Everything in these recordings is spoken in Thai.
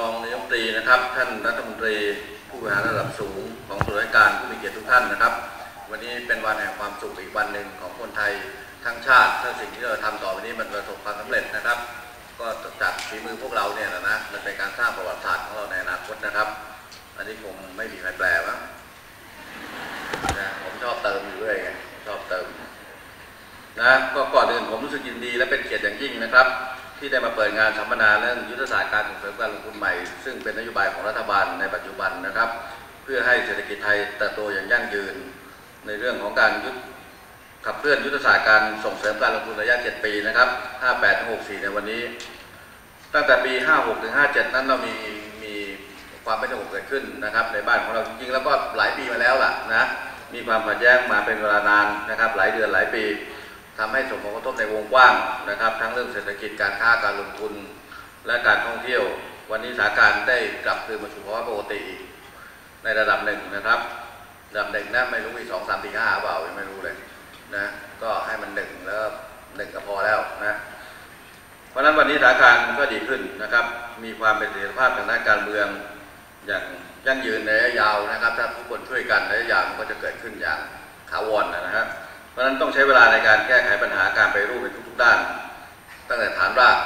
ท่านรองนายกตรีนะครับ ท่านรัฐมนตรีผู้บริหารระดับสูงของส่วนราชการผู้มีเกียรติทุกท่านนะครับ วันนี้เป็นวันแห่งความสุขอีกวันหนึ่งของคนไทยทั้งชาติถ้าสิ่งที่เราทำต่อไปนี้มันประสบความสำเร็จนะครับ ก็จากฝีมือพวกเราเนี่ยนะนะมันเป็นการสร้างประวัติศาสตร์ของเราในอนาคตนะครับ อันนี้คงไม่มีใครแปลมั้งนะผมชอบเติมอยู่เรื่อยไงชอบเติมนะก็ก่อนอื่นผมรู้สึกยินดีและเป็นเกียรติอย่างยิ่งนะครับ ที่ได้มาเปิดงานสัมมนาเรื่องยุทธศาสตร์การส่งเสริมการลงทุนใหม่ ซึ่งเป็นนโยบายของรัฐบาลในปัจจุบันนะครับ เพื่อให้เศรษฐกิจไทยเติบโตอย่างยั่งยืน ในเรื่องของการยุทธขับเคลื่อนยุทธศาสตร์การส่งเสริมการลงทุนระยะ 7 ปีนะครับ 58-64 ในวันนี้ ตั้งแต่ปี 56 ถึง 57 นั้นเรามีมีความไม่สงบเกิดขึ้นนะครับ ในบ้านของเราจริงๆ แล้วก็หลายปีมาแล้วล่ะนะ มีความขัดแย้งมาเป็นเวลานานนะครับ หลายเดือนหลายปี ทำให้ส่งผลกระทบในวงกว้างนะครับ ทั้งเรื่องเศรษฐกิจการค้าการลงทุน และการท่องเที่ยว วันนี้สถานการณ์ได้กลับคืนมาสู่ภาวะปกติในระดับหนึ่งนะครับระดับหนึ่งนะไม่รู้มีสองสามสี่ห้าเปล่ายังไม่รู้เลยนะก็ให้มันหนึ่งแล้วหนึ่งก็พอแล้วนะเพราะฉะนั้นวันนี้สถานการณ์ก็ดีขึ้นนะครับ มีความเป็นเสถียรภาพทางด้านการเมืองอย่างยั่งยืนในระยะยาวนะครับ ถ้าทุกคนช่วยกันระยะยาวมันก็จะเกิดขึ้นอย่างถาวรนนะครับ เพราะนั้นต้องใช้เวลาในการแก้ไขปัญหาการไปรูปในทุกๆด้าน ตั้งแต่ฐานราก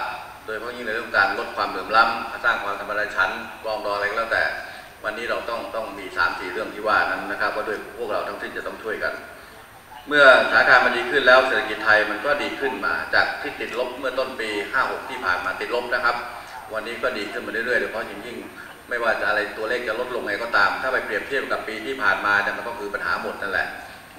โดยเฉพาะยิ่งในเรื่องการลดความเหลื่อมล้ำสร้างความธรรมดาชั้นกรองดองอะไรก็แล้วแต่ วันนี้เราต้องต้องมี3ามสี่เรื่องที่ว่านั้นนะครับว่าด้วยพวกเราทั้งสิ้นจะต้องช่วยกัน เมื่อสถานการณ์มันดีขึ้นแล้วเศรษฐกิจไทยมันก็ดีขึ้นมาจากที่ติดลบเมื่อต้นปี 56 ที่ผ่านมาติดลบนะครับ วันนี้ก็ดีขึ้นมาเรื่อยๆโดยเฉพาะยิ่งยิ่งไม่ว่าจะอะไรตัวเลขจะลดลงไงก็ตาม ถ้าไปเปรียบเทียบกับปีที่ผ่านมาเนี่ยมันก็คือปัญหาหมดนั่นแหละ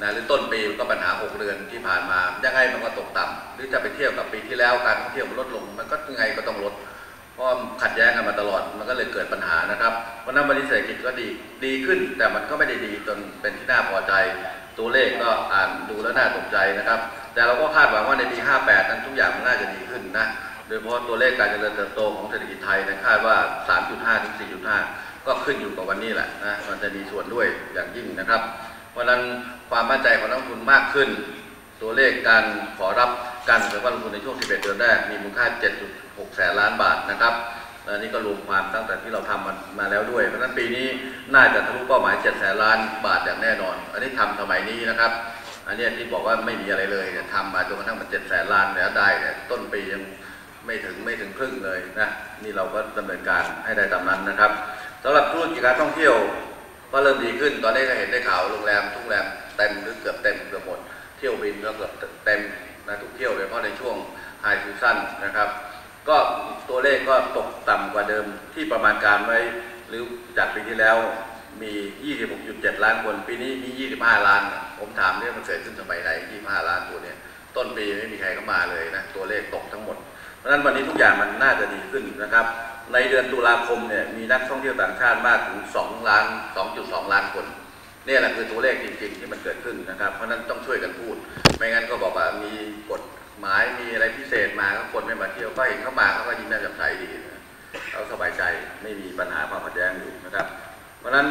นะหรือต้นปีมันก็ปัญหา 6 เดือนที่ผ่านมายังไงมันก็ตกต่ำหรือจะไปเทียบกับปีที่แล้วการท่องเที่ยวมันลดลง มันก็ยังไงก็ต้องลด เพราะขัดแย้งกันมาตลอดมันก็เลยเกิดปัญหานะครับเพราะนั้นวันนี้เศรษฐกิจก็ดีดีขึ้น แต่มันก็ไม่ได้ดีจนเป็นที่น่าพอใจ ตัวเลขก็อ่านดูแล้วน่าตกใจนะครับ แต่เราก็คาดหวังว่าในปี 58 นั้นทุกอย่างมันน่าจะดีขึ้นนะโดยเฉพาะตัวเลขการเจริญเติบโตของเศรษฐกิจไทยนะคาดว่า 3.5ถึง4.5 ก็ขึ้นอยู่กับวันนี้แหละนะมันจะมีส่วนด้วยอย่างยิ่งนะครับ เพราะนั้น ความมั่นใจของนักลงทุนมากขึ้น ตัวเลขการขอรับการเสริมการลงทุนในช่วง 11 เดือนแรก มีมูลค่า 7.6 แสนล้านบาทนะครับและนี่ก็รวมความตั้งแต่ที่เราทำมันมาแล้วด้วย เพราะฉะนั้นปีนี้น่าจะทะลุเป้าหมาย 7 แสนล้านบาทอย่างแน่นอน อันนี้ทำสมัยนี้นะครับ อันนี้ที่บอกว่าไม่มีอะไรเลยเนี่ยทำมาจนกระทั่งมัน 7 แสนล้านแล้วได้เนี่ต้นปียังไม่ถึงไม่ถึงครึ่งเลยนะนี่เราก็ดำเนินการให้ได้ตามนั้นนะครับสำหรับธุรกิจการท่องเที่ยวก็เริ่มดีขึ้นตอนนี้ก็เห็นได้ข่าวโรงแรมทุกโรงแรม เต็มหรือเกือบเต็มเกือบหมด เที่ยวบินก็เกือบเต็มนะทุกเที่ยวโดยเฉพาะในช่วงไฮซีซั่นนะครับ ก็ตัวเลขก็ตกต่ำกว่าเดิมที่ประมาณการไว้ หรือจากปีที่แล้วมี 26.7 ล้านคน ปีนี้มี 25 ล้าน ผมถามเนี่ยมันเกิดขึ้นสมัยไหน25 ล้านตัวเนี่ยต้นปีไม่มีใครเข้ามาเลยนะ ตัวเลขตกทั้งหมด เพราะฉะนั้นวันนี้ทุกอย่างมันน่าจะดีขึ้นนะครับ ในเดือนตุลาคมเนี่ยมีนักท่องเที่ยวต่างชาติมากถึง 2 ล้าน 2.2 ล้านคน นี่แหละคือตัวเลขจริงๆที่มันเกิดขึ้นนะครับ เพราะฉะนั้นต้องช่วยกันพูด ไม่งั้นก็บอกว่ามีกฎหมายมีอะไรพิเศษมาก็คนไม่มาเที่ยวก็เห็นเข้ามาเขาก็ยิ้มแย้มแจ่มใสดีเขาสบายใจไม่มีปัญหาความขัดแย้งอยู่นะครับ เพราะฉะนั้น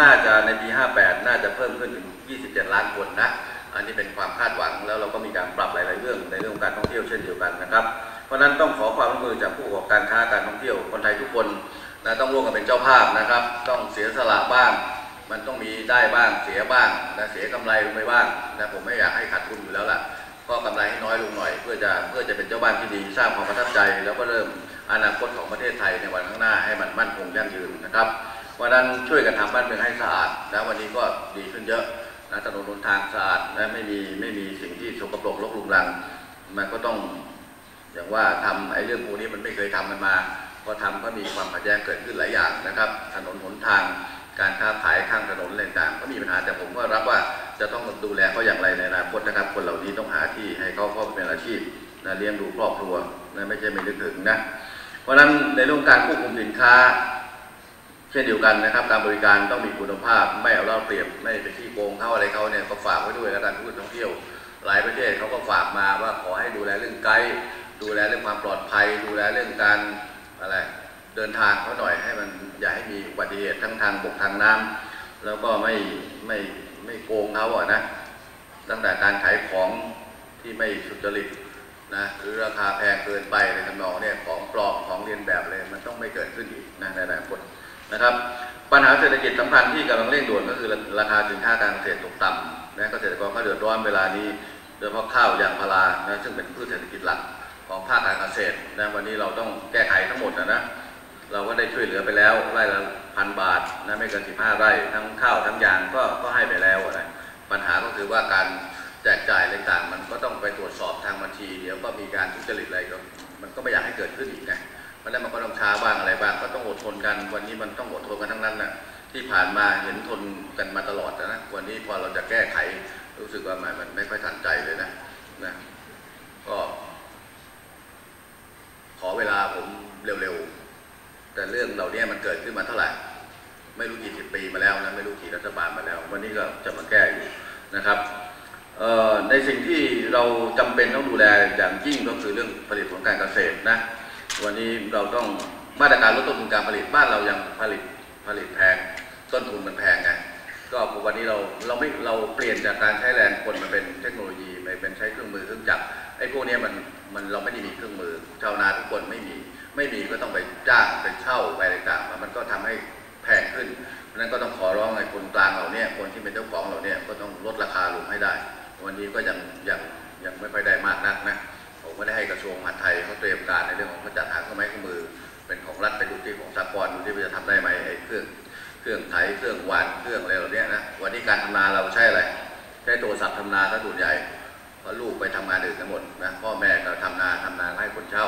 น่าจะในปี 58 น่าจะเพิ่มขึ้นถึง 27 ล้านคนนะ อันนี้เป็นความคาดหวังแล้วเราก็มีการปรับหลาย ๆ เรื่องในเรื่องของการท่องเที่ยวเช่นเดียวกันนะครับ เพราะฉะนั้นต้องขอความร่วมมือจากผู้ประกอบการค้าการท่องเที่ยวคนไทยทุกคนนะต้องร่วมกันเป็นเจ้าภาพนะครับ ต้องเสียสละบ้าง มันต้องมีได้บ้างเสียบ้างนะเสียกำไรลงไปบ้างนะผมไม่อยากให้ขาดทุนอยู่แล้วล่ะก็กำไรให้น้อยลงหน่อย เพื่อจะเพื่อจะเป็นเจ้าบ้านที่ดีสร้างความประทับใจ แล้วก็เริ่มอนาคตของประเทศไทยในวันข้างหน้าให้มันมั่นคงยั่งยืนนะครับวันนั้นช่วยกันทำบ้านเมืองให้สะอาดนะวันนี้ก็ดีขึ้นเยอะนะถนนหนทางสะอาดนะไม่มีไม่มีสิ่งที่สกปรกรกรุงรัง มันก็ต้องอย่างว่าทำไอ้เรื่องพวกนี้มันไม่เคยทำกันมาพอทำก็มีความขัดแย้งเกิดขึ้นหลายอย่างนะครับ ถนนหนทาง การค้าขายข้างถนนอะไรต่างก็มีปัญหาแต่ผมก็รับว่าจะต้องดูแลเขาอย่างไรในอนาคตนะครับ คนเหล่านี้ต้องหาที่ให้เขาเข้าเป็นอาชีพนะเลี้ยงดูครอบครัวนะไม่ใช่ไม่นึกถึงนะ เพราะฉะนั้นในเรื่องการควบคุมสินค้า เช่นเดียวกันนะครับ การบริการต้องมีคุณภาพ ไม่เอาเราเปรียบไม่ไปที่โกงเขาอะไรเขาเนี่ยก็ฝากไว้ด้วยกันผู้ท่องเที่ยว หลายประเทศเขาก็ฝากมาว่าขอให้ดูแลเรื่องไกด์ดูแลเรื่องความปลอดภัย ดูแลเรื่องการอะไร เดินทางเขาหน่อยให้มันอย่าให้มีอุบัติเหตุทั้งทางบกทางน้ำแล้วก็ไม่ไม่ไม่โกงเขาอะนะตั้งแต่การขายของที่ไม่สุจริตนะหรือราคาแพงเกินไปในทำนองเนี่ยของปลอมของเรียนแบบเลยมันต้องไม่เกิดขึ้นอีกนะในอนาคตนะครับปัญหาเศรษฐกิจสำคัญที่กำลังเร่งด่วนก็คือราคาสินค้าการเกษตรตกต่ำนะเกษตรกรก็เดือดร้อนเวลานี้โดยเฉพาะข้าวยางพารานะซึ่งเป็นพืชเศรษฐกิจหลักของภาคการเกษตรนะวันนี้เราต้องแก้ไขทั้งหมดนะนะ เราก็ได้ช่วยเหลือไปแล้วไร่ละพันบาทนะไม่เกิน15ไร่ทั้งข้าวทั้งยางก็ก็ให้ไปแล้วนะปัญหาก็คือว่าการแจกจ่ายอะไรต่างๆมันก็ต้องไปตรวจสอบทางบัญชี เดี๋ยวก็มีการทุจริตอะไรก็มันก็ไม่อยากให้เกิดขึ้นอีกไงเพราะฉะนั้นมันก็ต้องช้าบ้างอะไรบ้างก็ต้องอดทนกัน วันนี้มันต้องอดทนกันทั้งนั้นน่ะที่ผ่านมาเห็นทนกันมาตลอดนะวันนี้พอเราจะแก้ไขรู้สึกว่ามันมันไม่ค่อยทันใจเลยนะนะก็ขอเวลาผมเร็วๆ แต่เรื่องเหล่านี้มันเกิดขึ้นมาเท่าไหร่ ไม่รู้กี่สิบปีมาแล้วนะไม่รู้กี่รัฐบาลมาแล้ว วันนี้ก็จะมาแก้อยู่นะครับในสิ่งที่เราจำเป็นต้องดูแลอย่างยิ่งก็คือเรื่องผลิตผลการเกษตรนะวันนี้เราต้องมาตรการลดต้นทุนการผลิตบ้านเรายังผลิตผลิตแพงต้นทุนมันแพงไงก็วันนี้เราเราไม่เราเปลี่ยนจากการใช้แรงคนมาเป็นเทคโนโลยีไปเป็นใช้เครื่องมือเครื่องจักรไอ้พวกนี้มัน ไปเช่าไปอะไรต่างๆมันก็ทำให้แพงขึ้น เพราะนั้นก็ต้องขอร้องให้คนกลางเราเนี่ยคนที่เป็นเจ้าของเราเนี่ยก็ต้องลดราคาลงให้ได้ วันนี้ก็ยังยังยังไม่ค่อยได้มากนักนะผมก็ได้ให้กระทรวงมหาดไทยเขาเตรียมการในเรื่องของเขาจัดหาเครื่องไม้เครื่องมือ เป็นของรัฐไปดูที่ของสากลดูที่จะทำได้ไหมไอ้เครื่องเครื่องไถเครื่องวานเครื่องอะไรเหล่านี้นะวันนี้การทำนาเราใช้อะไรใช้โทรศัพท์ทำนาถ้าส่วนใหญ่เพราะลูกไปทำงานอื่นกันหมดนะพ่อแม่ก็ทำนาทำนานาให้คนเช่า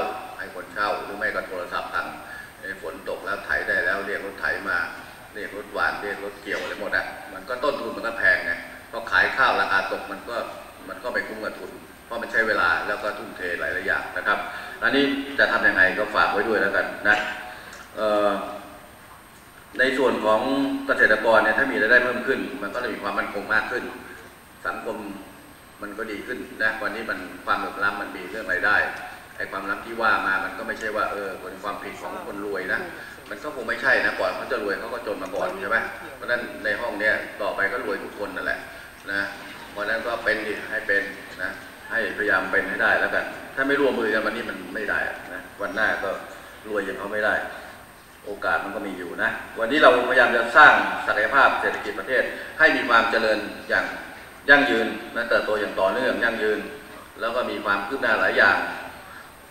ไงก็ฝากไว้ด้วยแล้วกันนะเอ่อในส่วนของเกษตรกรเนี่ยถ้ามีรายได้เพิ่มขึ้น มันก็จะมีความมั่นคงมากขึ้น สังคมมันก็ดีขึ้นนะวันนี้มันความเหลื่อมล้ำมันมีเรื่องรายได้ไอ้ความล้ำที่ว่ามามันก็ไม่ใช่ว่าเออเป็นความผิดของคนรวยนะมันก็คงไม่ใช่นะก่อนเขาจะรวยเขาก็จนมาก่อนใช่ไหมเพราะฉะนั้นในห้องเนี้ยต่อไปก็รวยทุกคนนั่นแหละนะเพราะฉะนั้นก็เป็นดิให้เป็นนะให้พยายามเป็นให้ได้แล้วกัน ถ้าไม่ร่วมมือกันวันนี้มันไม่ได้นะ วันหน้าก็รวยอย่างเขาไม่ได้ โอกาสมันก็มีอยู่นะ วันนี้เราพยายามจะสร้างศักยภาพเศรษฐกิจประเทศ ให้มีความเจริญอย่างยั่งยืนนะเติบโตอย่างต่อเนื่องยั่งยืน แล้วก็มีความคืบหน้าหลายอย่าง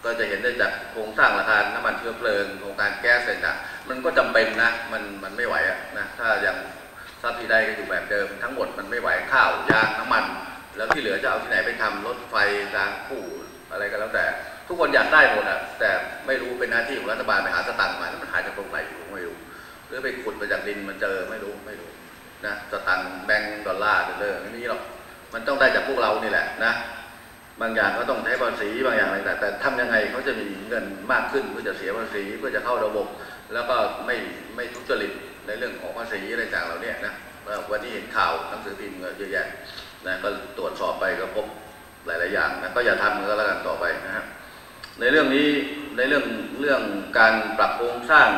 ก็จะเห็นได้จากโครงสร้างราคาน้ำมันเชื้อเพลิงโครงการแก๊สอะไรต่างมันก็จำเป็นนะมันมันไม่ไหวอะนะถ้ายังทรัพย์ที่ได้ก็อยู่แบบเดิม ทั้งหมดมันไม่ไหวข้าวยางน้ำมัน แล้วที่เหลือจะเอาที่ไหนไปทำรถไฟรางคู่อะไรก็แล้วแต่ ทุกคนอยากได้หมดอะแต่ไม่รู้เป็นหน้าที่ของรัฐบาลไปหาสตังค์มาแล้วมันหาจากตรงไหนอยู่ไม่รู้หรือไปขุดมาจากดินมันเจอไม่รู้ไม่รู้นะสตังค์แบงก์ดอลลาร์เดอร์ไม่มีหรอกมันต้องได้จากพวกเรานี่แหละนะบางอย่างก็ต้องใช้ภาษีบางอย่างอะไรแต่แต่ทำยังไงเขาจะมีเงินมากขึ้นเพื่อจะเสียภาษีเพื่อจะเข้าระบบ แล้วก็ไม่ไม่ทุจริตในเรื่องของภาษีอะไรต่างเหล่านี้นะวันนี้เห็นข่าวหนังสือพิมพ์เยอะแยะนะก็ตรวจสอบไปก็พบหลาย ๆ อย่างนะก็อย่าทำก็แล้วกันต่อไปนะฮะ ในเรื่องนี้ในเรื่องเรื่องการปรับโครงสร้าง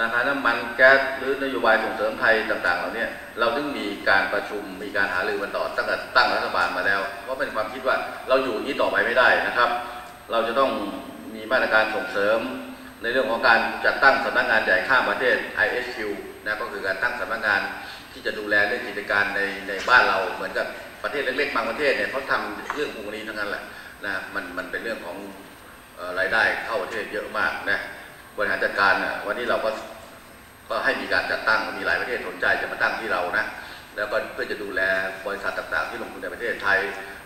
ราคาน้ำมันแก๊สหรือนโยบายส่งเสริมไทยต่าง ๆ เหล่านี้เราถึงมีการประชุมมีการหารือกันต่อตั้งแต่ตั้งรัฐบาลมาแล้ว เพราะเป็นความคิดว่าเราอยู่นี้ต่อไปไม่ได้นะครับ เราจะต้องมีมาตรการส่งเสริม ในเรื่องของการจัดตั้งสำนักงานใหญ่ข้ามประเทศ ISQ นะก็คือการตั้งสำนักงานที่จะดูแลเรื่องกิจการในในบ้านเราเหมือนกับประเทศเล็กๆบางประเทศเนี่ยเขาทำเรื่องพวกนี้ทั้งนั้นแหละนะมันมันเป็นเรื่องของ ได้เข้าประเทศเยอะมากนะบริหารจัดการนะวันนี้เราก็ก็ให้มีการจัดตั้งมีหลายประเทศสนใจจะมาตั้งที่เรานะแล้วก็เพื่อจะดูแลบริษัทต่างๆ ที่ลงทุนในประเทศไทย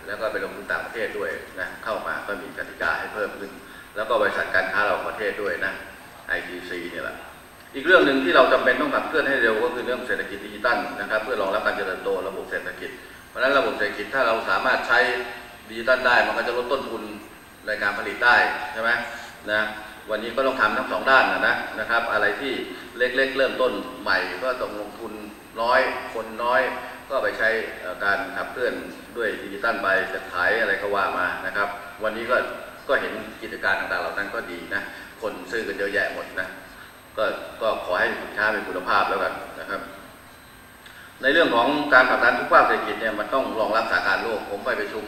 แล้วก็ไปลงทุนต่างประเทศด้วยนะเข้ามาก็มีกติกาให้เพิ่มขึ้น แล้วก็บริษัทการค้าเราประเทศด้วยนะ ITC เนี่ยแหละอีกเรื่องหนึ่งที่เราจำเป็นต้องขับเคลื่อนให้เร็วก็คือเรื่องเศรษฐกิจดิจิตัลนะครับเพื่อรองรับการเจริญโตระบบเศรษฐกิจ เพราะฉะนั้นระบบเศรษฐกิจถ้าเราสามารถใช้ดิจิตัลได้มันก็จะลดต้นทุน ในการผลิตได้ใช่ไหมนะวันนี้ก็ต้องทำทั้งสองด้านนะนะนะครับ อะไรที่เล็กๆเริ่มต้นใหม่ก็ต้องลงทุนน้อยคนน้อย ก็ไปใช้การขับเคลื่อนด้วยดิจิตัลไปจะขายอะไรก็ว่ามานะครับ วันนี้ก็ก็เห็นกิจการต่างๆเหล่านั้นก็ดีนะคนซื้อกันเยอะแยะหมดนะก็ก็ขอให้สินค้ามีคุณภาพแล้วกันนะครับ ในเรื่องของการผลักดันทุกภาคเศรษฐกิจเนี่ยมันต้องรองรับสถานการณ์โลกผมไปประชุม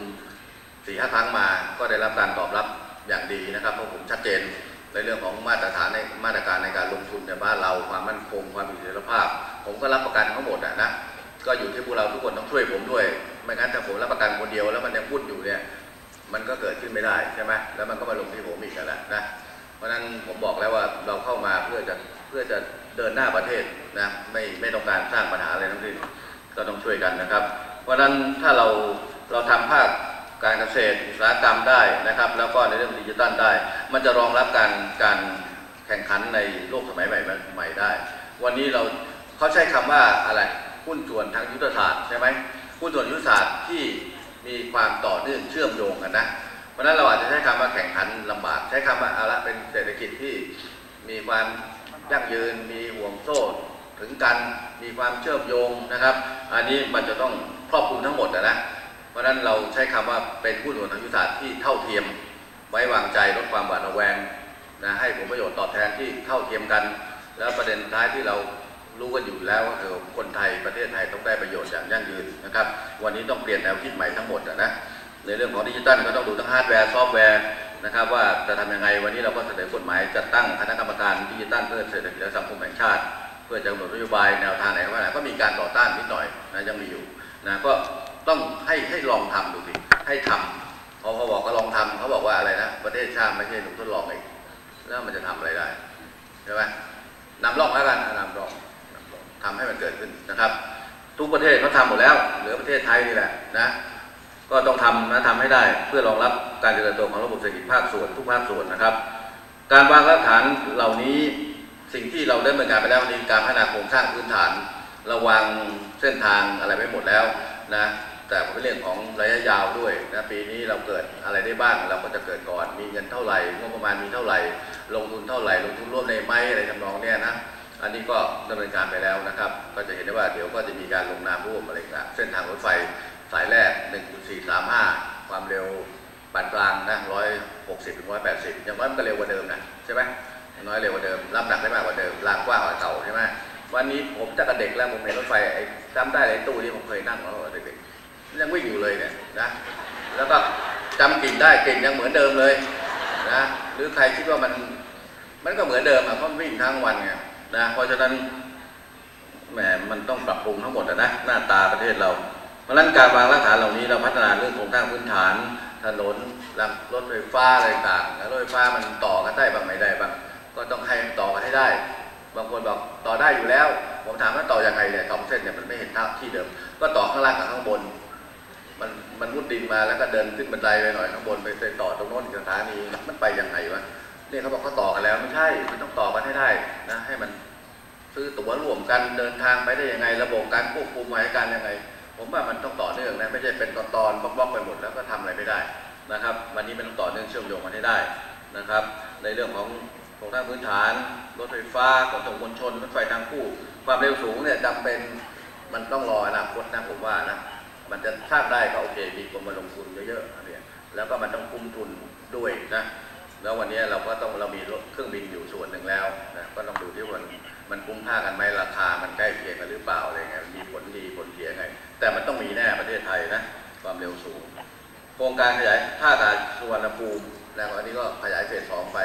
สี่ห้าครั้งมาก็ได้รับการตอบรับอย่างดีนะครับเพราะผมชัดเจนในเรื่องของมาตรฐานในมาตรการในการลงทุนในบ้านเราความมั่นคงความมีเสถียรภาพ ผมก็รับประกันทั้งหมดอะนะก็อยู่ที่พวกเราทุกคนต้องช่วยผมด้วย ไม่งั้นถ้าผมรับประกันคนเดียวแล้วมันยังพูดอยู่เนี่ยมันก็เกิดขึ้นไม่ได้ใช่ไหมแล้วมันก็มาลงที่ผมอีกแหละนะเพราะฉะนั้นผมบอกแล้วว่าเราเข้ามาเพื่อจะเพื่อจะเดินหน้าประเทศนะไม่ไม่ต้องการสร้างปัญหาอะไรทั้งสิ้นก็ต้องช่วยกันนะครับ เพราะฉะนั้นถ้าเราเราทำภาค การเกษตรอุตสาหกรรมได้นะครับ แล้วก็ในเรื่องดิจิทัลได้ มันจะรองรับการการแข่งขันในโลกสมัยใหม่ใหม่ได้ วันนี้เราเขาใช้คำว่าอะไรหุ้นส่วนทางยุทธศาสตร์ใช่ไหมหุ้นส่วนยุทธศาสตร์ที่มีความต่อเนื่องเชื่อมโยงกันนะเพราะนั้นเราอาจจะใช้คำว่าแข่งขันลำบาก ใช้คำว่าเอาละเป็นเศรษฐกิจที่มีความยั่งยืนมีห่วงโซ่ถึงกันมีความเชื่อมโยงนะครับ อันนี้มันจะต้องครอบคลุมทั้งหมดนะ เพราะฉะนั้นเราใช้คำว่าเป็นผู้ส่วนทางยุทธศาสตร์ที่เท่าเทียมไว้วางใจลดความหวาดระแวงนะให้ผลประโยชน์ตอบแทนที่เท่าเทียมกัน แล้วประเด็นท้ายที่เรารู้กันอยู่แล้วก็คือคนไทยประเทศไทยต้องได้ประโยชน์อย่างยั่งยืนนะครับ วันนี้ต้องเปลี่ยนแนวคิดใหม่ทั้งหมดนะในเรื่องของดิจิทัลก็ต้องดูทั้งฮาร์ดแวร์ซอฟต์แวร์นะครับว่าจะทำยังไงวันนี้เราก็เสนอกฎหมายจัดตั้งคณะกรรมการดิจิทัลเพื่อเศรษฐกิจและสังคมแห่งชาติ เพื่อจะกำหนดนโยบายแนวทางไหนว่าไหนก็มีการต่อต้านนิดหน่อยนะยังมีอยู่นะก็ ต้องให้ให้ลองทำดูสิให้ทำพอเขาบอกก็ลองทำเขาบอกว่าอะไรนะประเทศชาติไม่ใช่หนูทดลองเองแล้วมันจะทำอะไรได้ใช่ไหมนำร่องแล้วกันนำร่องนำร่องทำให้มันเกิดขึ้นนะครับ ทุกประเทศเขาทำหมดแล้ว เหลือประเทศไทยนี่แหละนะก็ต้องทำนะทำให้ได้เพื่อรองรับการเจริญเติบโตของระบบเศรษฐกิจภาคส่วนทุกภาคส่วนนะครับ การวางรากฐานเหล่านี้สิ่งที่เราได้ดำเนินการไปแล้วนี่การพัฒนาโครงสร้างพื้นฐานราวางเส้นทางอะไรไว้หมดแล้วนะ แต่เป็นเรื่องของระยะยาวด้วยนะปีนี้เราเกิดอะไรได้บ้าง เราก็จะเกิดก่อนมีเงินเท่าไหร่งบประมาณมีเท่าไหร่ ลงทุนเท่าไหร่ ลงทุนร่วมในไหมอะไรทำนองเนี้ยนะอันนี้ก็ดำเนินการไปแล้วนะครับ ก็จะเห็นได้ว่าเดี๋ยวก็จะมีการลงนามร่วมอะไรต่างเส้นทางรถไฟสายแรก 1.435 ความเร็วปานกลางนะ160ถึง180 อย่างน้อยมันก็เร็วกว่าเดิมนะใช่ไหมอย่างน้อยเร็วกว่าเดิม รับหนักได้มากกว่าเดิมรางกว้างกว่าเก่าใช่ไหมวันนี้ผมจะกระเด็กแล้วผมเห็นรถไฟไอ้จำได้เลยตู้ที่ผมเคยนั่งมาตอนเด็ก ยังวิ่อยู่เลยเนี่ยนะแล้วก็จำกลิ่นได้กลิ่นยังเหมือนเดิมเลยนะหรือใครคิดว่ามันมันก็เหมือนเดิมอะเพราะวิ่งทั้งวันไงนะเพราะฉะนั้นแหมมันต้องปรับปรุงทั้งหมดนะหน้าตาประเทศเรา เพราะฉะนั้นการวางรากฐานเหล่านี้เราพัฒนาเรื่องโครงสร้างพื้นฐาน ถนนรถไฟฟ้าอะไรต่างแล้วรถไฟฟ้ามันต่อกันได้บ้างไม่ได้บ้างก็ต้องให้มันต่อกันให้ได้ บางคนบอกต่อได้อยู่แล้ว ผมถามว่าต่อยังไงเนี่ยสองเส้นเนี่ยมันไม่เห็นท่าที่เดิม ก็ต่อข้างล่างกับข้างบน มันมันมุดดินมาแล้วก็เดินขึ้นบันไดไปหน่อยข้างบนไปไปต่อตรงโน้นอีกสถานีมันไปยังไงวะเนี่ยเขาบอกเขาต่อกันแล้วไม่ใช่มันต้องต่อกันให้ได้นะให้มันซื้อตั๋วร่วมกันเดินทางไปได้ยังไง ระบบการควบคุมมาตรการยังไง ผมว่ามันต้องต่อเนื่องนะไม่ใช่เป็นตอนตอนๆบล็อกๆไปหมดแล้วก็ทำอะไรไม่ได้นะครับ วันนี้มันต้องต่อเนื่องเชื่อมโยงกันให้ได้นะครับ ในเรื่องของโครงสร้างพื้นฐานรถไฟฟ้าขนส่งมวลชนรถไฟทางคู่ ความเร็วสูงเนี่ยจำเป็นมันต้องรออนาคตนะผมว่านะ มันจะสร้างได้ก็โอเค มีคนมาลงทุนเยอะๆอันเนี่ยแล้วก็มันต้องคุ้มทุนด้วยนะแล้ววันนี้เราก็ต้องเรามีเครื่องบินอยู่ส่วนหนึ่งแล้วนะก็ต้องดูที่มันมันคุ้มค่ากันไหมราคามันใกล้เคียงกันหรือเปล่าอะไรเงี้ยมีผลดีผลเสียไง แต่มันต้องมีแน่ประเทศไทยนะความเร็วสูง โครงการขยายท่าอากาศสุวรรณภูมิแล้วอันนี้ก็ขยายเฟสสองไป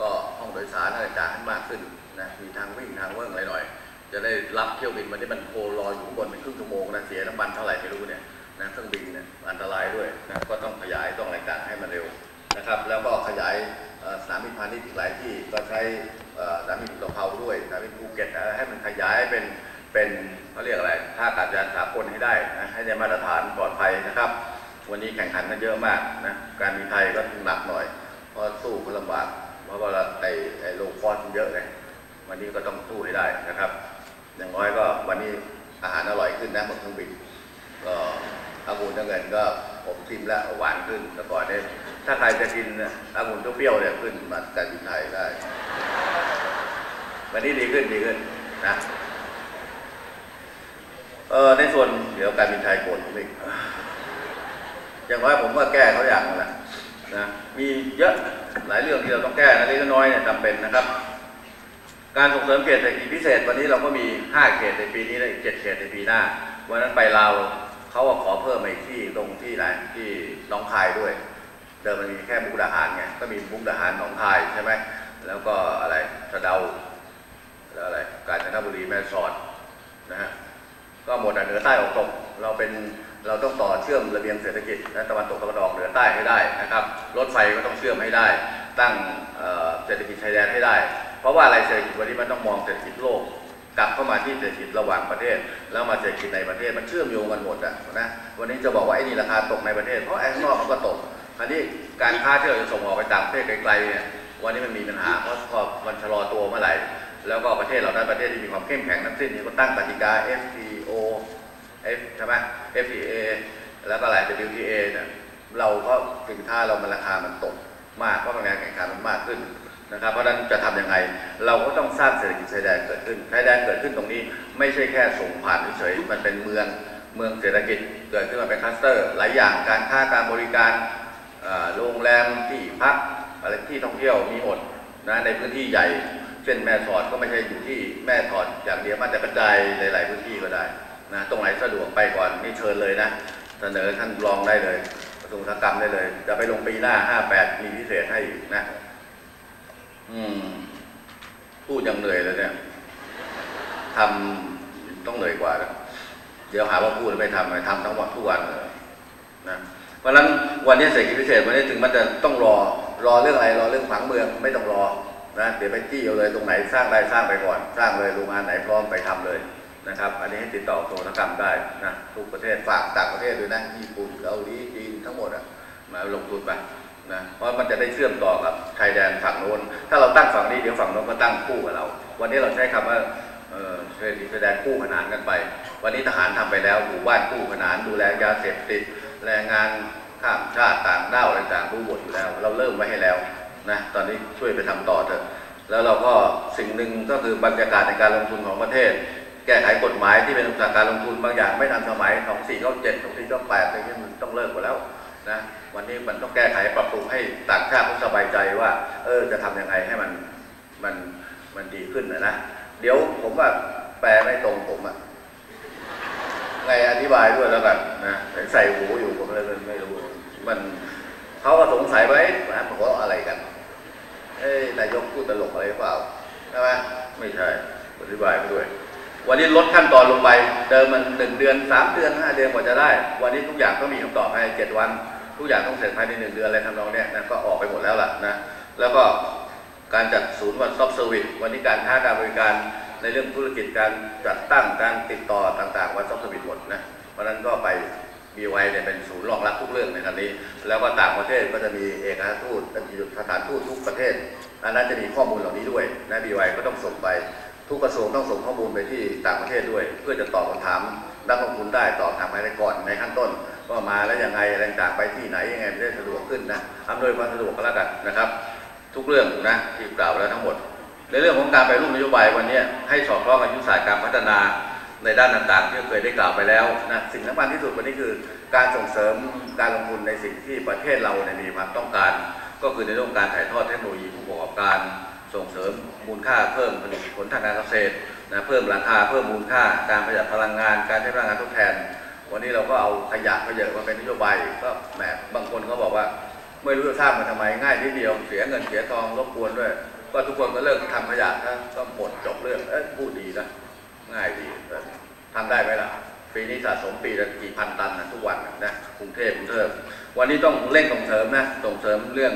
ก็ห้องโดยสารอะไรต่างๆให้มากขึ้นนะมีทางวิ่งทางเวิ้งอะไรหน่อย จะได้รับเที่ยวบินวันนี้มันโคลอยอยู่ข้างบนเป็น โมงนะเสียน้ำมันเท่าไหร่ไม่รู้เนี่ยนะเครื่องบินเนี่ยอันตรายด้วยนะก็ต้องขยายต้องอะไรต่างให้มันเร็วนะครับ แล้วก็ขยายสนามบินพาณิชย์อีกหลายที่ก็ใช้สนามบินอุตภเปาด้วยสนามบินภูเก็ตให้มันขยายเป็นเป็นเขาเรียกอะไรท่าอากาศยานสากลให้ได้นะให้ได้มาตรฐานปลอดภัยนะครับ วันนี้แข่งขันกันเยอะมากนะการบินไทยก็หนักหน่อยเพราะสู้ก็ลำบากเพราะว่าเราไอ้ไอ้โลคอสมันเยอะไงวันนี้ก็ต้องสู้ให้ได้นะครับ อย่างน้อยก็วันนี้ อาหารอร่อยขึ้นนะบนเครื่องบินก็องุ่นน้ำเงินก็ผมชิมแล้วหวานขึ้นแล้วก่อนเนี่ยถ้าใครจะกินองุ่นเปรี้ยวเนี่ยขึ้นมาการบินไทยได้ วันนี้ดีขึ้นดีขึ้นนะเออในส่วนเดี๋ยวการบินไทยโกรธผมอีกอย่างน้อยผมก็แก้เขาอย่างนึงแหละนะมีเยอะหลายเรื่องที่เราต้องแก้นะเล็กน้อยเนี่ยจำเป็นนะครับ การส่งเสริมเขตเศรษฐกิจพิเศษ วันนี้เราก็มี 5 เขตในปีนี้และอีก 7 เขตในปีหน้า วันนั้นไปลาเขาก็ขอเพิ่มอีกที่ตรงที่ไหนที่หน้องคายด้วย เดิมมันมีแค่มุกดาหารไงก็มีมุกดาหารหนองคายใช่ไหมแล้วก็อะไรสะเดาแล้วอะไรกาญจนบุรีแม่สอดนะฮะก็หมดเหนือใต้ออกตกเราเป็นเราต้องต่อเชื่อมระเบียงเศรษฐกิจและตะวันตกตะวันออกเหนือใต้ให้ได้นะครับรถไฟก็ต้องเชื่อมให้ได้ ตั้งเศรษฐกิจชายแดนให้ได้ เพราะว่าอะไรเศรษฐกิจวันนี้มันต้องมองเศรษฐกิจโลก กลับเข้ามาที่เศรษฐกิจระหว่างประเทศ แล้วมาเศรษฐกิจในประเทศมันเชื่อมโยงกันหมดอะนะวันนี้จะบอกว่าไอ้นี่ราคาตกในประเทศเพราะไอ้ข้างนอกมันก็ตกอันนี้การค้าที่เราจะส่งออกไปต่างประเทศไกลๆเนี่ยวันนี้มันมีปัญหาเพราะพอมันชะลอตัวเมื่อไหร่แล้วก็ประเทศเรานั้นประเทศที่มีความเข้มแข็งทั้งสิ้นนี่ก็ตั้งกติกา FTO F ใช่ไหม FTA แล้วก็อะไร WTA เนี่ยเราก็สินค้าเรามันราคามันตกมากเพราะการแข่งขันมันมากขึ้น นะครับเพราะนั้นจะทำยังไง เราก็ต้องสร้างเศรษฐกิจชายแดนเกิดขึ้นชายแดนเกิดขึ้นตรงนี้ ไม่ใช่แค่ส่งผ่านเฉยมันเป็นเมืองเมืองเศรษฐกิจเกิดขึ้นมาเป็นคลัสเตอร์ หลายอย่างการค้าการบริการโรงแรมที่พักอะไรที่ท่องเที่ยวมีหมดนะในพื้นที่ใหญ่เช่นแม่สอดก็ไม่ใช่อยู่ที่แม่สอดอย่างเดียวมันจะกระจายในหลายพื้นที่ก็ได้นะตรงไหนสะดวกไปก่อนนี่เชิญเลยนะ เสนอท่านรองได้เลยกระทรวงอุตสาหกรรมได้เลย จะไปลงปีหน้า 58 มีพิเศษให้นะ อืม พูดยังเหนื่อยเลยเนี่ยทำต้องเหนื่อยกว่านะเดี๋ยวหาว่าพูดไม่ทำเลยทำทั้งวันทุกวันเลยนะเพราะฉะนั้นวันนี้เศรษฐกิจพิเศษวันนี้ถึงมันจะต้องรอรอเรื่องอะไรรอเรื่องผังเมืองไม่ต้องรอนะเดี๋ยวไปจี้เอาเลยตรงไหนสร้างได้สร้างไปก่อน สร้างเลยโรงงานไหนพร้อมไปทำเลยนะครับ อันนี้ให้ติดต่อกระทรกรรมได้นะทุกประเทศฝากต่างประเทศด้วยนะญี่ปุ่นเกาหลีจีนทั้งหมดอะมาลงทุนไป นะเพราะมันจะได้เชื่อมต่อกับชายแดนฝั่งโน้น ถ้าเราตั้งฝั่งนี้เดี๋ยวฝั่งโน้นก็ตั้งคู่กับเรา วันนี้เราใช้คำว่าเศรษฐกิจชายแดนคู่ขนานกันไป วันนี้ทหารทำไปแล้วหมู่บ้านคู่ขนานดูแลยาเสพติดแรงงานข้ามชาติต่างด้าวอะไรต่างรู้หมดอยู่แล้ว เราเริ่มไว้ให้แล้วนะตอนนี้ช่วยไปทำต่อเถอะแล้วเราก็สิ่งหนึ่งก็คือบรรยากาศในการลงทุนของประเทศ แก้ไขกฎหมายที่เป็นอุตสาหการลงทุนบางอย่างไม่ทันสมัย 2497 2498อะไรนี้มันต้องเลิกหมดแล้ว นะวันนี้มันต้องแก้ไขปรับปรุงให้ต่างชาติเขาสบายใจว่า เออจะทำยังไงให้มันมันมันดีขึ้นนะนะเดี๋ยวผมว่าแปลไม่ตรงผมอะไงอธิบายด้วยแล้วกันนะใส่หูอยู่ผมเลยไม่รู้ มันเขาก็สงสัยไว้นะผมว่าอะไรกันเอ้ยนายกพูดตลกอะไรเปล่าใช่ไหมไม่ใช่อธิบายไปด้วย วันนี้ลดขั้นตอนลงไป เดิมมันหนึ่งเดือนสามเดือนห้าเดือนกว่าจะได้ วันนี้ทุกอย่างต้องมีคำตอบภายในเจ็ดวัน ทุกอย่างต้องเสร็จภายในหนึ่งเดือนอะไรทำนองเนี้ยนะก็ออกไปหมดแล้วล่ะนะแล้วก็การจัดศูนย์วันซอฟต์เซอร์วิสวันนี้การค้าการบริการในเรื่องธุรกิจการจัดตั้งการติดต่อต่างๆ วันซอฟต์เซอร์วิสหมดนะเพราะนั้นก็ไป BY เนี่ยเป็นศูนย์รองรับทุกเรื่องในครั้นี้ แล้วก็ต่างประเทศก็จะมีเอกอัครทูตมีสถานทูตทุกประเทศอันนั้นจะมีข้อมูลเหล่านี้ด้วยนะ BY ก็ต้องส่งไป ทุกกระทรวงต้องส่งข้อมูลไปที่ต่างประเทศด้วย เพื่อจะตอบคำถามนักลงทุนได้ตอบถามภายในก่อนในขั้นต้นว่ามาแล้วยังไงอะไรต่างไปที่ไหนยังไงมันได้สะดวกขึ้นนะอำนวยความสะดวกก็แล้วกันนะครับ ทุกเรื่องนะที่กล่าวแล้วทั้งหมด ในเรื่องของการไปรูปนโยบายวันนี้ให้สอดคล้องกับยุทธศาสตร์การพัฒนาในด้านต่างๆ ที่เคยได้กล่าวไปแล้วนะสิ่งสำคัญที่สุดวันนี้คือ การส่งเสริมการลงทุนในสิ่งที่ประเทศเราเนี่ยมีความต้องการ ก็คือในเรื่องการถ่ายทอดเทคโนโลยีผู้ประกอบการ ส่งเสริมมูลค่าเพิ่มผลิตผลทางการเกษตรนะเพิ่มราคาเพิ่มมูลค่าการประหยัดพลังงาน การใช้พลังงานทดแทน วันนี้เราก็เอาขยะขยะมาเป็นนโยบายก็แหมบางคนเขาบอกว่าไม่รู้จะสร้างมันทำไมง่ายนิดเดียวเสียเงินเสียทองรบกวนด้วยก็ทุกคนก็เลิกทำขยะนะก็หมดจบเรื่องเอ้ยพูดดีนะง่ายดีทำได้ไหมล่ะปีนี้สะสมปีละกี่พันตันนะทุกวันนะนะกรุงเทพกรุงเทพวันนี้ต้องเร่งส่งเสริมนะส่งเสริมเรื่อง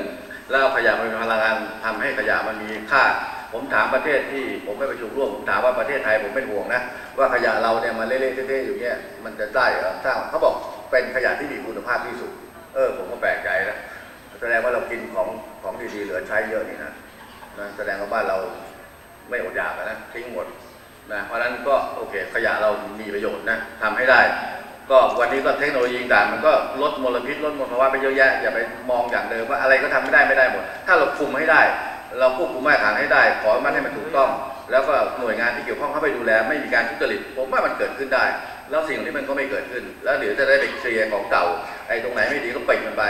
แล้วขยะมาเป็นพลังงานทำให้ขยะมันมีค่า ผมถามประเทศที่ผมไม่ประชุมร่วมผมถามว่าประเทศไทยผมเป็นห่วงนะว่าขยะเราเนี่ยมันเละๆเทะๆอยู่เนี่ยมันจะได้เหรอสร้างเขาบอกเป็นขยะที่มีคุณภาพที่สุด เออ ผมก็แปลกใจนะแสดงว่าเรากินของของดีๆเหลือใช้เยอะนี่นะนะแสดงว่าบ้านเราไม่อดอยากนะทิ้งหมดนะเพราะฉะนั้นก็โอเคขยะเรามีประโยชน์นะทำให้ได้ ก็วันนี้ก็เทคโนโลยีต่างมันก็ลดมลพิษลดมลภาวะไปเยอะแยะอย่าไปมองอย่างเดิมว่าอะไรก็ทำไม่ได้ไม่ได้หมด ถ้าเราคุมให้ได้ เราควบคุมมาตรฐานให้ได้ ขอมันให้มันถูกต้อง แล้วก็หน่วยงานที่เกี่ยวข้องเข้าไปดูแล ไม่มีการทุจริตผมว่ามันเกิดขึ้นได้ แล้วสิ่งเหล่านี้มันก็ไม่เกิดขึ้น แล้วเดี๋ยวจะได้ไปเคลียร์ของเก่าไอ้ตรงไหนไม่ดีก็ปิดมันไป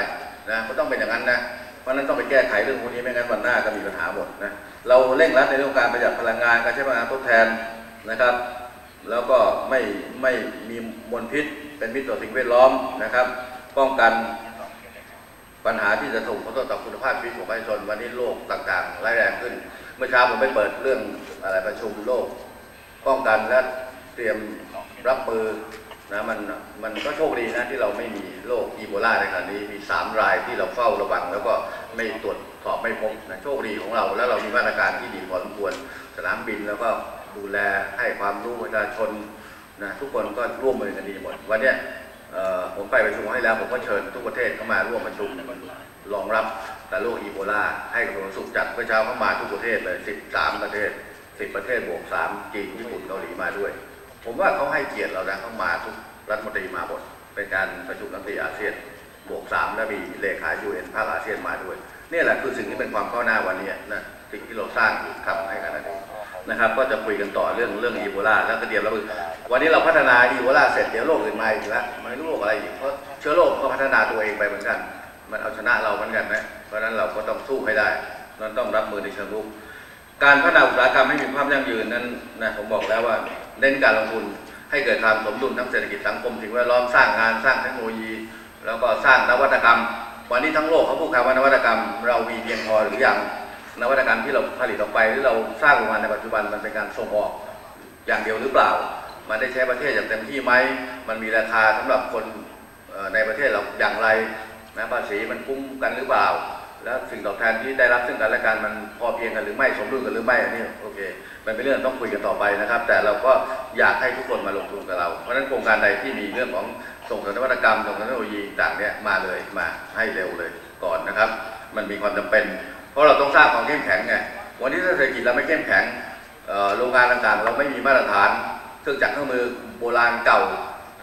นะก็ต้องเป็นอย่างนั้นนะเพราะนั้นต้องไปแก้ไขเรื่องพวกนี้ไม่งั้นวันหน้าก็มีปัญหาหมดนะเราเร่งรัดในเรื่องการประหยัดพลังงานการใช้พลังงานทดแทนนะครับ แล้วก็ไม่ไม่มีมลพิษ เป็นมิตรต่อสิ่งแวดล้อมนะครับ ป้องกันปัญหาที่จะส่งผลต่อคุณภาพชีวิตของประชาชนวันนี้โรคต่างๆร้ายแรงขึ้น เมื่อเช้าผมไปเปิดเรื่องอะไรประชุมโรคป้องกันและเตรียมรับมือนะมันมันก็โชคดีนะที่เราไม่มีโรคอีโบลาในขณะนี้มีสามรายที่เราเฝ้าระวัง แล้วก็ไม่ตรวจสอบไม่พบนะโชคดีของเรา แล้วเรามีมาตรการที่ดีพอสมควรสนามบินแล้วก็ดูแลให้ความรู้ประชาชน นะทุกคนก็ร่วมมือกันดีหมด วันนี้ผมไปประชุมให้แล้ว ผมก็เชิญทุกประเทศเข้ามาร่วมประชุมรองรับแต่โรคอีโบลาให้กระทรวงสุขจัดเมื่อเช้าเข้ามาทุกประเทศเลย 13 ประเทศ 10 ประเทศบวก 3 จีน ญี่ปุ่น เกาหลีมาด้วย ผมว่าเขาให้เกียรติเรานะเขามาทุกรัฐมนตรีมาหมด เป็นการประชุมรัฐมนตรีอาเซียน บวก 3 แล้วมีเลขายูเอ็นภาคอาเซียนมาด้วย นี่แหละคือสิ่งที่เป็นความก้าวหน้าวันนี้นะ สิ่งที่เราสร้างอยู่ทำให้กันนั่นเอง นะครับ ก็จะคุยกันต่อเรื่องเรื่องอีโบลาแล้วก็เตรียมรับมือวันนี้เราพัฒนาอีโบลาเสร็จเดี๋ยวโรคอื่นมาอีกแล้วไม่รู้โรคอะไรอีกเพราะเชื้อโรคก็พัฒนาตัวเองไปเหมือนกัน มันเอาชนะเราเหมือนกันนะเพราะฉะนั้นเราก็ต้องสู้ให้ได้เราต้องรับมือในเชิงรุกการพัฒนาอุตสาหกรรมให้มีความยั่งยืนนั้นนะผมบอกแล้วว่าเน้นการลงทุนให้เกิดความสมดุลทั้งเศรษฐกิจสังคมสิ่งแวดล้อมสร้างงานสร้างเทคโนโลยี แล้วก็สร้างนวัตกรรม วันนี้ทั้งโลกเขาพูดคำว่านวัตกรรม เรามีเพียงพอหรือยัง นวัตกรรมที่เราผลิตออกไปหรือเราสร้างออกมาในปัจจุบันมันเป็นการส่งออกอย่างเดียวหรือเปล่า มันได้ใช้ประเทศอย่างเต็มที่ไหมมันมีราคาสำหรับคนในประเทศเราอย่างไรนะภาษีมันคุ้มกันหรือเปล่า แล้วสิ่งตอบแทนที่ได้รับซึ่งกันและกันมันพอเพียงกันหรือไม่สมดุลกันหรือไม่อันนี้โอเคมันเป็นเรื่องต้องคุยกันต่อไปนะครับ แต่เราก็อยากให้ทุกคนมาลงทุนกับเรา เพราะฉะนั้นโครงการใดที่มีเรื่องของส่งเสริมนวัตกรรมส่งเสริมเทคโนโลยีต่างเนี่ยมาเลยมาให้เร็วเลยก่อนนะครับ มันมีความจำเป็น ราะเราต้องสร้างความเข้มแข็งไงวันนี้ถ้าเศรษฐกิจเราไม่เข้มแข็งโรงงานต่างๆ เราไม่มีมาตรฐาน เครื่องจักรเครื่องมือโบราณเก่า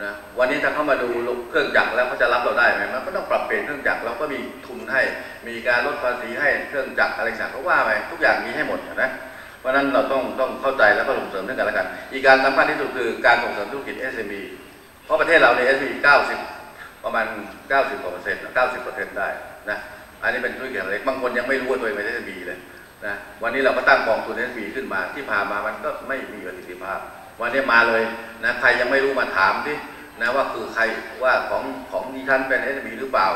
นะวันนี้ถ้าเข้ามาดูเครื่องจักรแล้วเขาจะรับเราได้ไหมมันก็ต้องปรับเปลี่ยนเครื่องจักรเราก็มีทุนให้ มีการลดภาษีให้เครื่องจักรอะไรต่างๆเขาว่าไปทุกอย่างมีให้หมดนะเพราะนั้นเราต้องต้องเข้าใจแล้วก็ส่งเสริมซึ่องกันและกัน อีกการสำคัญที่สุดคือการส่งเสริมธุรกิจ SME เพราะประเทศเราใน SME 90 ประมาณ 90กว่าเปอร์เซ็นต์90เปอร์เซ็นต์ได้นะ อันนี้เป็นธุรกิจเล็กบางคนยังไม่รู้ว่าตัวเองเป็น SME เลยนะวันนี้เราก็ตั้งกองทุน SME ขึ้นมาที่ผ่านมามันก็ไม่มีประสิทธิภาพ วันนี้มาเลยนะใครยังไม่รู้มาถามที่นะว่าคือใครว่าของของดิฉันเป็น SME หรือเปล่า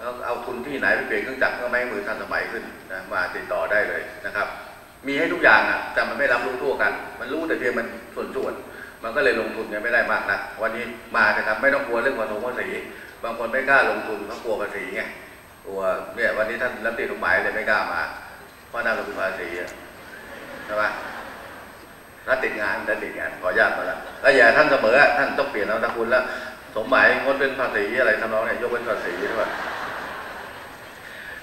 แล้วเอาทุนที่ไหนไปเปลี่ยนเครื่องจักรเพื่อไม่มือทันสมัยขึ้นนะมาติดต่อได้เลยนะครับ มีให้ทุกอย่างอะแต่มันไม่รับรู้ทั่วกัน มันรู้แต่เพียงมันส่วนๆมันก็เลยลงทุนยังไม่ได้มากนักวันนี้มานะครับไม่ต้องกลัวเรื่องภาษีภาษีบางคนไม่กล้าลงทุนเพราะกลัวภาษีไง กลัวเนี่ยวันนี้ท่านรัฐมนตรีกฎหมายเลยไม่กล้ามาเพราะน่าลงทุนภาษีใช่ไหมถ้าติดงานถ้าติดงานขออนุญาตมาแล้วแล้วอย่าท่านเสมอท่านต้องเปลี่ยนนามสกุลแล้ว สมหมายงดเป็นภาษีอะไรทำนองเนี่ยยกเป็นภาษีใช่ไหม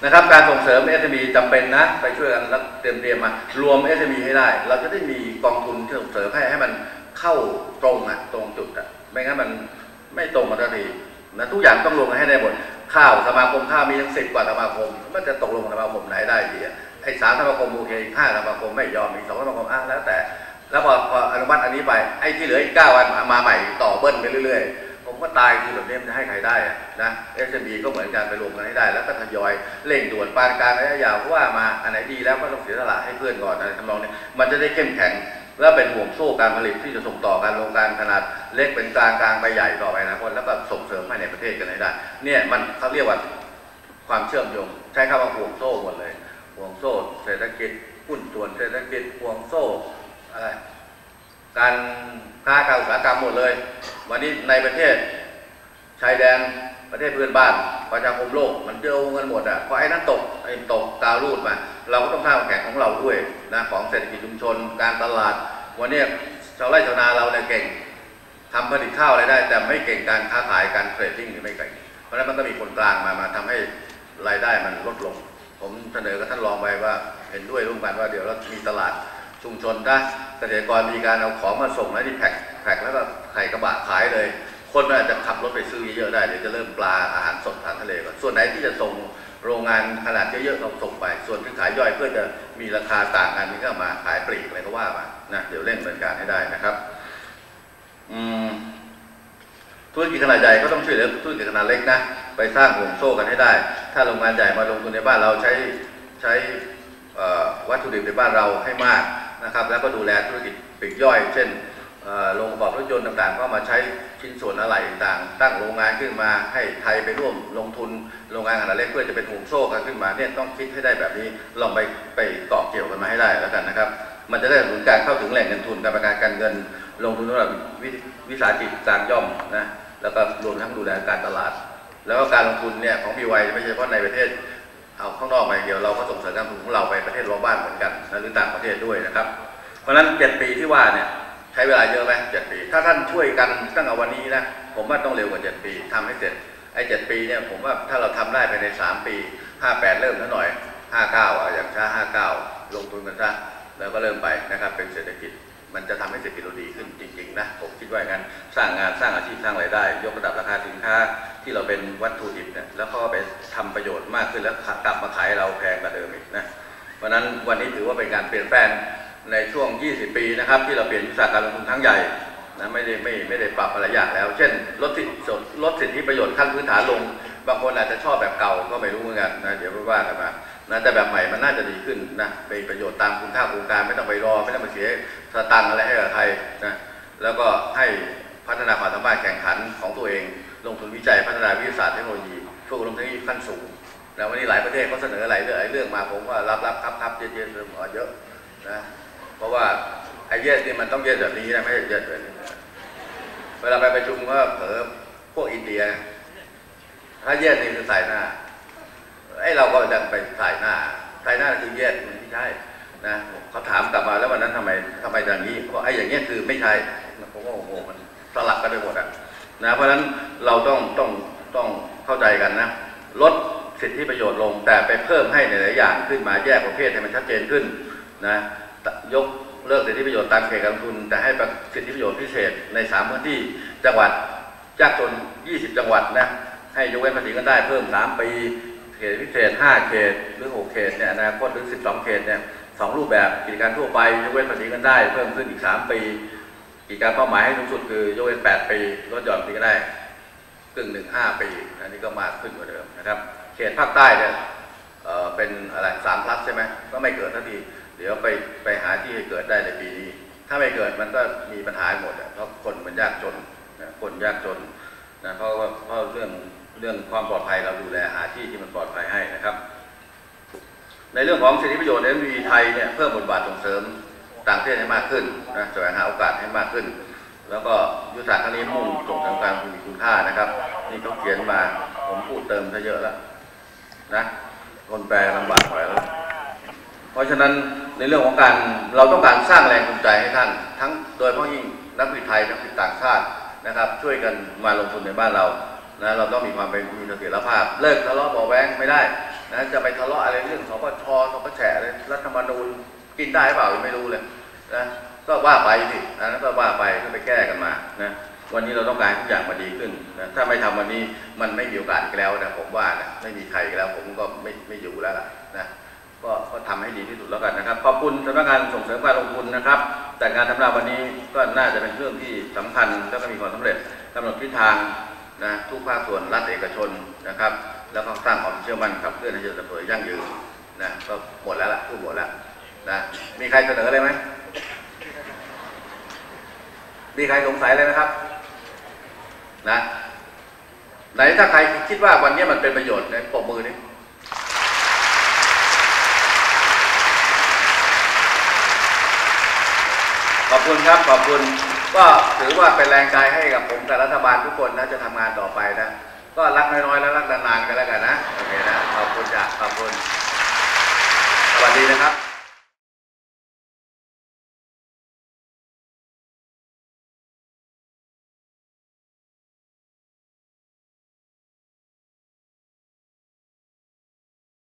นะครับการส่งเสริม SME จำเป็นนะ ไปช่วยกันเตรียมเตรียมมารวม SME ให้ได้ เราจะได้มีกองทุนที่ส่งเสริมให้ให้มันเข้าตรงอะตรงจุดอะไม่งั้นมันไม่ตรงกันทันทีนะทุกอย่างต้องรวมกันให้ได้หมด ข้าวสมาคมข้าวมีทั้งสิบกว่าสมาคม มันจะตกลงสมาคมไหนได้ดีไอ้สามสมาคมโอเคห้าสมาคมไม่ยอมอีกสองสมาคมอะแล้วแต่ แล้วพอพออนุมัติอันนี้ไปไอ้ที่เหลืออีกเก้าวันมาใหม่ต่อเบิ้ลไปเรื่อยๆ ผมก็ตายคือแบบนี้มันจะให้ใครได้อะนะ SME ก็เหมือนกันไปรวมกันให้ได้ แล้วก็ทยอยเร่งด่วนปานกลางระยะยาวเพราะว่ามาอันไหนดีแล้วก็ต้องเสียสละให้เพื่อนก่อนอะไรทำนองนี้มันจะได้เข้มแข็ง และเป็นห่วงโซ่การผลิตที่จะส่งต่อการโรงงานขนาดเล็กเป็นกลางกลางไปใหญ่ต่อไปนะคนแล้วก็ส่งเสริมภายในประเทศกันให้ได้เนี่ยมันเขาเรียกว่าความเชื่อมโยง ใช้คำว่าห่วงโซ่หมดเลยห่วงโซ่เศรษฐกิจหุ้นส่วนเศรษฐกิจห่วงโซ่อะไรการค้าการอุตสาหกรรมหมดเลย วันนี้ในประเทศชายแดนประเทศเพื่อนบ้านประชาคมโลกมันเจอกันหมดอะเพราะไอ้นั้นตกไอ้ตกดาวรูดมา เราก็ต้องสร้างควแข่งของเราด้วยนะของเศรษฐกิจชุมชน การตลาด วันนี้ชาวไร่ชาวนาเราเนี่ยเก่งทำผลิตข้าวอะไรได้ แต่ไม่เก่งการค้าขายการเทรดดิ้งนี่ไม่เก่งเพราะฉะนั้นมันก็มีคนกลางมามาทำให้รายได้มันลดลง ผมเสนอกับท่านรองไปว่าเห็นด้วยร่วมกันว่าเดี๋ยวเรามีตลาดชุมชนถ้าเกษตรกรมีการเอาของมาส่งแล้วที่แพ็คแพ็คแล้วก็ไข่กระบะขายเลย คนอาจจะขับรถไปซื้อเยอะๆได้เดี๋ยวจะเริ่มปลาอาหารสดอาหารทะเลก่อนส่วนไหนที่จะส่ง โรงงานขนาดเยอะๆเราส่งไป ส่วนที่ขายย่อยเพื่อจะมีราคาต่างกันนี่ก็มาขายปลีกอะไรก็ว่ามานะเดี๋ยวเร่งดำเนินการให้ได้นะครับธุรกิจขนาดใหญ่ก็ต้องช่วยเหลือธุรกิจขนาดเล็กนะไปสร้างห่วงโซ่กันให้ได้ ถ้าโรงงานใหญ่มาลงทุนในบ้านเราใช้ใช้วัตถุดิบในบ้านเราให้มากนะครับ แล้วก็ดูแลธุรกิจปลีกย่อย เช่นโรงประกอบรถยนต์ต่างๆ ก็มาใช้ ชิ้นส่วนอะไหล่ต่างตั้งโรงงานขึ้นมา ให้ไทยไปร่วมลงทุนโรงงานขนาดเล็กเพื่อจะเป็นห่วงโซ่กันขึ้นมาเนี่ยต้องคิดให้ได้แบบนี้ลองไปไปเกาะเกี่ยวกันมาให้ได้แล้วกันนะครับ มันจะได้หนุนการเข้าถึงแหล่งเงินทุนการประกันการเงิน ลงทุนสำหรับวิวิสาหกิจกลางย่อมนะแล้วก็รวมทั้งดูแลการตลาด แล้วก็การลงทุนเนี่ยของ BY ไวไม่ใช่เฉพาะในประเทศเอาข้างนอกมาเดียวเราก็ส่งเสริมการลงทุนของเราไปประเทศรอบบ้านเหมือนกันหรือต่างประเทศด้วยนะครับ เพราะฉะนั้นเจ็ดปีที่ว่าเนี่ย ช้เวลาเยอะไหมเจ็ดปี ถ้าท่านช่วยกันตั้งแต่วันนี้นะ ผมว่าต้องเร็วกว่าเจ็ดปีทำให้เสร็จ ไอ้เจ็ดปีเนี่ยผมว่าถ้าเราทำได้ภายในสามปีห้าแปดเริ่มซะหน่อยห้าเก้าอะอย่างช้าห้าเก้าลงทุนกันซะแล้วก็เริ่มไปนะครับเป็นเศรษฐกิจ มันจะทำให้เศรษฐกิจเราดีขึ้นจริงๆนะผมคิดว่าอย่างนั้นสร้างงานสร้างอาชีพสร้างรายได้ ยกระดับราคาสินค้าที่เราเป็นวัตถุดิบเนี่ยแล้วก็ไปทำประโยชน์มากขึ้นแล้วกลับมาขายเราแพงกว่าเดิมอีกนะเพราะฉะนั้นวันนี้ถือว่าเป็นการเปลี่ยนแปลง ในช่วง 20 ปีนะครับ ที่เราเปลี่ยนยุทธศาสตร์การลงทุนครั้งใหญ่นะไม่ได้ไม่ไม่ได้ปรับอะไรยางแล้ว เช่นลดสิทธิลดสิทธิประโยชน์ขั้นพื้นฐานลง บางคนอาจจะชอบแบบเก่าก็ไม่รู้เหมือนกันนะเดี๋ยวไปว่ากันมานะแต่แบบใหม่มันน่าจะดีขึ้นนะเป็นประโยชน์ตามคุณค่าโครงการไม่ต้องไปรอ ไม่ต้องไปเสียสตังค์อะไรให้กับใครนะแล้วก็ให้พัฒนาความสามารถแข่งขันของตัวเอง ลงทุนวิจัยพัฒนาวิทยาศาสตร์เทคโนโลยีช่วยลงทุนขั้นสูงแล้ววันนี้หลายประเทศเขาเสนอหลายเรื่องหลายเรื่องมาผมว่ารับรับครับครับเยอะเยอะเริ่อาเยอะนะ เพราะว่าไอ้เยสนี่มันต้องเยสแบบนี้นะไม่ใช่เยสแบบนี้เวลาไปประชุมก็เผลอพวกอินเดีย ถ้าเยสนี่คือใส่หน้าไอ้เราก็ดันไปใส่หน้าใส่หน้าคือเยสมันไม่ใช่นะเขาถามกลับมาแล้ววันนั้นทำไมทำไมอย่างนี้เพราะไอ้อย่างเงี้ยคือไม่ใช่ผมว่าโอ้โหมันสลับกันไปหมดอะนะเพราะฉะนั้นเราต้องต้องต้องเข้าใจกันนะลดสิทธิประโยชน์ลงแต่ไปเพิ่มให้ในหลายอย่างขึ้นมาแยกประเภทให้มันชัดเจนขึ้นนะ ยกเลิกสิทธิประโยชน์ตามเขตการลงทุน แต่ให้สิทธิประโยชน์พิเศษในสามพื้นที่จังหวัดยากจน 20 จังหวัดนะให้ยกเว้นภาษีกันได้เพิ่ม 3 ปีเขตพิเศษ 5 เขตหรือ 6 เขตเนี่ยอนาคตหรือ 12 เขตเนี่ยสองรูปแบบกิจการทั่วไปยกเว้นภาษีกันได้เพิ่มขึ้นอีก 3 ปีกิจการเป้าหมายให้สูงสุดคือยกเว้น 8 ปีลดหย่อนภาษีกันได้ครึ่งหนึ่ง5ปีอันนี้ก็มากขึ้นกว่าเดิมนะครับ เขตภาคใต้เนี่ยเอ่อเป็นอะไรสามพลัสใช่ไหมก็ไม่เกิดทันที เดี๋ยวไปไปหาที่ให้เกิดได้ในปีนี้ ถ้าไม่เกิดมันก็มีปัญหาหมดอะเพราะคนมันยากจนนะคนยากจนนะเพราะว่าเพราะเรื่องเรื่องความปลอดภัยเราดูแลหาที่ที่มันปลอดภัยให้นะครับ ในเรื่องของสิทธิประโยชน์ในวีไทยเนี่ยเพิ่มบทบาทส่งเสริมต่างประเทศให้มากขึ้นนะแสวงหาโอกาสให้มากขึ้น แล้วก็ยุทธศาสตร์ครั้งนี้มุ่งส่งเสริมการมีคุณค่านะครับ นี่เขาเขียนมาผมพูดเติมซะเยอะแล้วนะคนแปลลำบากไปแล้วเพราะฉะนั้น ในเรื่องของการเราต้องการสร้างแรงจูงใจให้ท่าน ทั้งโดยเฉพาะยิ่งนักวิจัยนักวิจัยต่างชาตินะครับ ช่วยกันมาลงทุนในบ้านเรานะเราต้องมีความเป็นมีเสถียรภาพ เลิกทะเลาะเบาแวงไม่ได้นะจะไปทะเลาะอะไรเรื่องสปชสปชอะไรรัฐธรรมนูญกินได้เปล่าไม่รู้เลยนะก็ว่าไปสินนั้นก็ว่าไปก็ไปแก้กันมานะวันนี้เราต้องการทุกอย่างมาดีขึ้นนะถ้าไม่ทำวันนี้มันไม่มีโอกาสอีกแล้วนะผมว่านะไม่มีใครแล้ว ผมก็ไม่ไม่อยู่แล้วล่ะนะ ก็ก็ทำให้ดีที่สุดแล้วกันนะครับขอบคุณสำนักงานส่งเสริมการลงทุนนะครับ แต่งานทำราวันนี้ก็น่าจะเป็นเรื่องที่สำคัญแล้วก็มีความสำเร็จกำหนดทิศทางนะทุกภาคส่วนรัฐเอกชนนะครับ แล้วก็สร้างความเชื่อมั่นขับเคลื่อนให้เจริญเติบโตอย่างยั่งยืนนะก็หมดแล้วล่ะพูดหมดแล้วนะมีใครเสนออะไรไหมมีใครสงสัยอะไรไหมครับ นะ ไหนถ้าใครคิดว่าวันนี้มันเป็นประโยชน์เนี่ยปรบมือดิ ขอบ คุณครับขอบคุณ ก็ถือว่าเป็นแรงใจให้กับผมกับรัฐบาลทุกคนนะจะทำงานต่อไปนะ ก็รักน้อยๆแล้วรักนานๆกันแล้วกันนะโอเคนะขอบคุณจ้ะขอบคุณ สวัสดีนะครับ